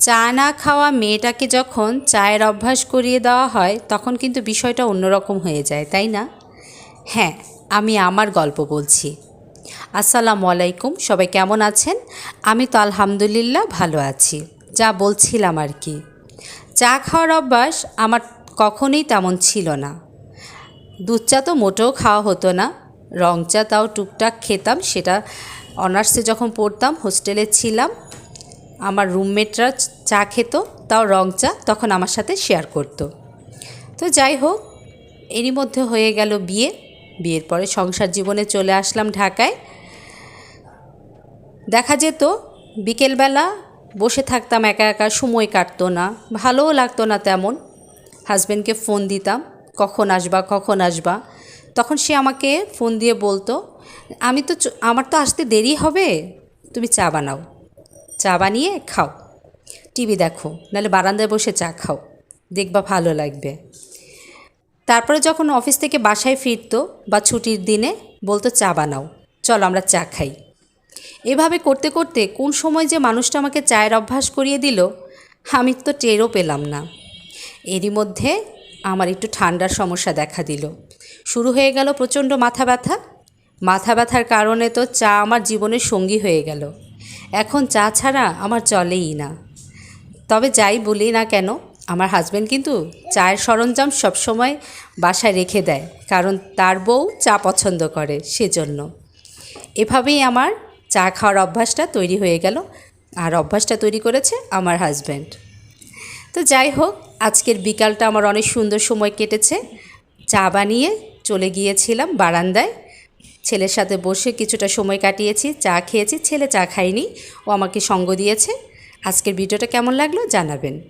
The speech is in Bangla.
চা না খাওয়া মেয়েটাকে যখন চায়ের অভ্যাস করিয়ে দেওয়া হয়, তখন কিন্তু বিষয়টা অন্যরকম হয়ে যায়, তাই না? হ্যাঁ আমি আমার গল্প বলছি। আসসালামু আলাইকুম, সবাই কেমন আছেন? আমি তো আলহামদুলিল্লাহ ভালো আছি। যা বলছিলাম আর কি। চা খাওয়ার অভ্যাস আমার কখনোই তেমন ছিল না। দুধ চা তো মোটেও খাওয়া হতো না। রং চা তাও টুকটাক খেতাম, সেটা অনার্সে যখন পড়তাম, হোস্টেলে ছিলাম। আমার রুমমেটরা চা খেত, তাও রং চা, তখন আমার সাথে শেয়ার করতো। তো যাই হোক, এরই মধ্যে হয়ে গেল বিয়ে। বিয়ের পরে সংসার জীবনে চলে আসলাম ঢাকায়। দেখা যেত, বিকেলবেলা বসে থাকতাম, একা একা সময় কাটতো না, ভালোও লাগতো না তেমন। হাজব্যান্ডকে ফোন দিতাম, কখন আসবা কখন আসবা? তখন সে আমাকে ফোন দিয়ে বলতো, আমি তো আমার তো আসতে দেরি হবে, তুমি চা বানাও। চা বানিয়ে খাও। টিভি দেখো, নাহলে বারান্দায় বসে চা খাও। দেখবা ভালো লাগবে। তারপরে যখন অফিস থেকে বাসায় ফিরতো বা ছুটির দিনে, বলতো চা বানাও। চলো আমরা চা খাই। এভাবে করতে করতে কোন সময় যে মানুষটা আমাকে চায়ের অভ্যাস করিয়ে দিল, আমি তো টেরও পেলাম না। এরই মধ্যে আমার একটু ঠান্ডার সমস্যা দেখা দিল। শুরু হয়ে গেল প্রচণ্ড মাথা ব্যথা। মাথা ব্যথার কারণে তো চা আমার জীবনের সঙ্গী হয়ে গেল। এখন চা ছাড়া আমার চলেই না। তবে যাই বলি না কেন, আমার হাজব্যান্ড কিন্তু চায়ের সরঞ্জাম সবসময় বাসায় রেখে দেয়, কারণ তার বউ চা পছন্দ করে সেজন্য। এভাবেই আমার চা খাওয়ার অভ্যাসটা তৈরি হয়ে গেল, আর অভ্যাসটা তৈরি করেছে আমার হাজব্যান্ড তো যাই হোক, আজকের বিকালটা আমার অনেক সুন্দর সময় কেটেছে। চা বানিয়ে চলে গিয়েছিলাম বারান্দায়। ছেলের সাথে বসে কিছুটা সময় কাটিয়েছি, চা খেয়েছি, ছেলে চা খায়নি, ও আমাকে সঙ্গ দিয়েছে। আজকের ভিডিওটা কেমন লাগল জানাবেন।